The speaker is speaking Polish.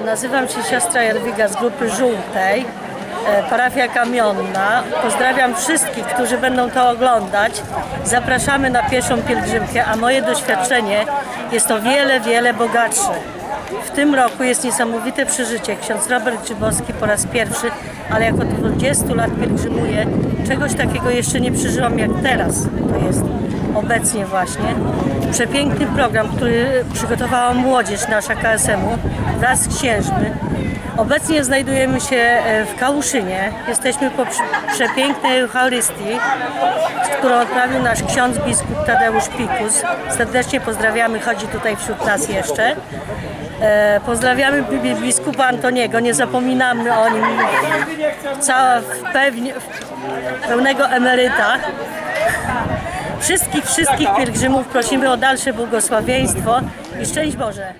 Nazywam się siostra Jadwiga z grupy Żółtej, e, parafia Kamionna. Pozdrawiam wszystkich, którzy będą to oglądać. Zapraszamy na pieszą pielgrzymkę, a moje doświadczenie jest o wiele, wiele bogatsze. Tym roku jest niesamowite przeżycie. Ksiądz Robert Grzybowski po raz pierwszy, ale jak od 20 lat pielgrzymuje, czegoś takiego jeszcze nie przeżyłam jak teraz. To jest obecnie właśnie. Przepiękny program, który przygotowała młodzież nasza KSM-u wraz z księżmy. Obecnie znajdujemy się e, w Kałuszynie. Jesteśmy po prze- przepięknej Eucharystii, którą odprawił nasz ksiądz biskup Tadeusz Pikus. Serdecznie pozdrawiamy, chodzi tutaj wśród nas jeszcze. Pozdrawiamy bi- bi- biskupa Antoniego, nie zapominamy o nim. Cała w pewnie, w pełnego emeryta. Wszystkich, wszystkich pielgrzymów prosimy o dalsze błogosławieństwo i szczęść Boże.